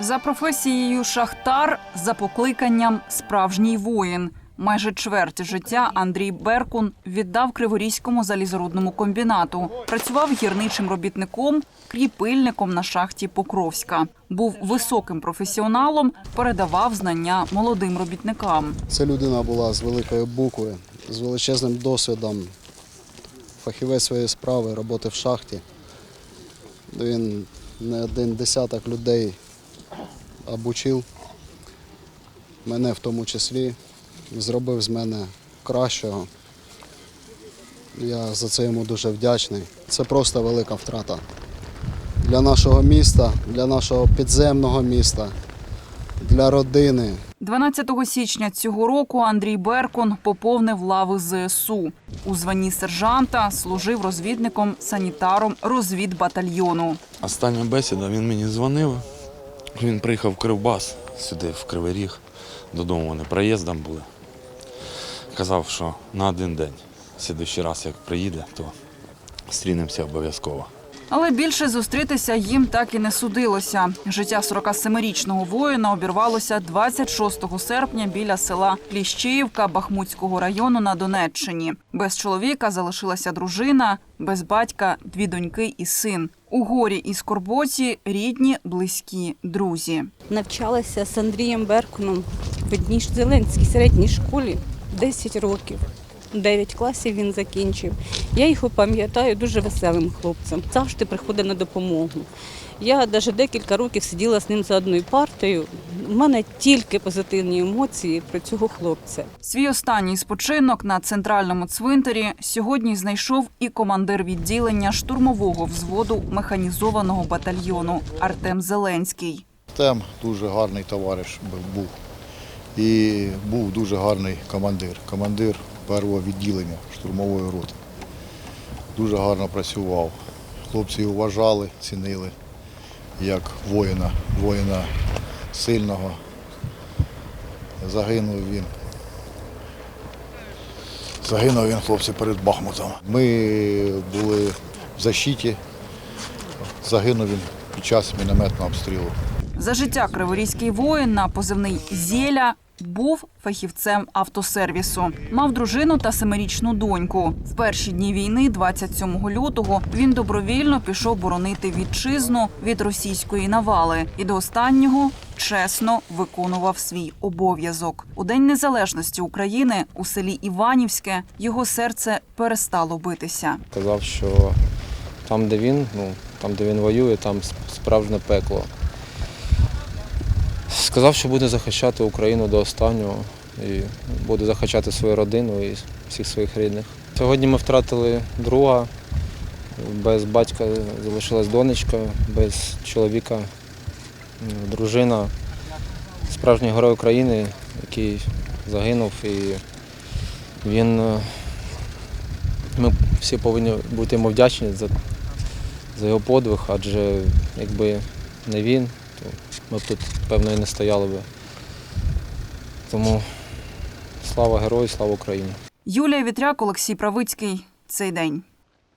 За професією шахтар, за покликанням справжній воїн. Майже чверть життя Андрій Беркун віддав Криворізькому залізорудному комбінату. Працював гірничим робітником, кріпильником на шахті Покровська. Був високим професіоналом, передавав знання молодим робітникам. Це людина була з великої букви, з величезним досвідом, фахівець своєї справи, роботи в шахті. Він не один десяток людей обучив, мене в тому числі, зробив з мене кращого. Я за це йому дуже вдячний. Це просто велика втрата для нашого міста, для нашого підземного міста, для родини. 12 січня цього року Андрій Беркун поповнив лави ЗСУ. У званні сержанта служив розвідником санітаром розвідбатальйону. Остання бесіда, він мені дзвонив. Він приїхав в Кривбас сюди, в Кривий Ріг. Додому вони проїздом були. Казав, що на один день. Слідуючий раз, як приїде, то зустрінемося обов'язково. Але більше зустрітися їм так і не судилося. Життя 47-річного воїна обірвалося 26 серпня біля села Кліщіївка Бахмутського району на Донеччині. Без чоловіка залишилася дружина, без батька дві доньки і син. У горі і скорботі рідні, близькі, друзі. Навчалася з Андрієм Беркуном в одній Зеленській середній школі 10 років. 9 класів він закінчив. Я його пам'ятаю дуже веселим хлопцем. Завжди приходить на допомогу. Я навіть декілька років сиділа з ним за одною партою. У мене тільки позитивні емоції про цього хлопця. Свій останній спочинок на центральному цвинтарі сьогодні знайшов і командир відділення штурмового взводу механізованого батальйону Артем Зеленський. Тем дуже гарний товариш був. І був дуже гарний командир. Командир першого відділення штурмової роти. Дуже гарно працював. Хлопці вважали, цінили як воїна, воїна сильного. Загинув він. Загинув він, хлопці, перед Бахмутом. Ми були в защиті. Загинув він під час мінометного обстрілу. За життя криворізький воїн на позивний Зєля був фахівцем автосервісу. Мав дружину та семирічну доньку. В перші дні війни, 27 лютого, він добровільно пішов боронити вітчизну від російської навали і до останнього чесно виконував свій обов'язок. У день незалежності України у селі Іванівське його серце перестало битися. Казав, що там, де він, ну, там, де він воює, там справжнє пекло. Сказав, що буде захищати Україну до останнього і буде захищати свою родину і всіх своїх рідних. Сьогодні ми втратили друга, без батька залишилась донечка, без чоловіка, дружина, справжній герой України, який загинув. І він е, ми всі повинні бути йому вдячні за, за його подвиг, адже якби не він, то ми б тут, певно, і не стояли би. Тому слава герою, слава Україні! Юлія Вітряк, Олексій Правицький. Цей день.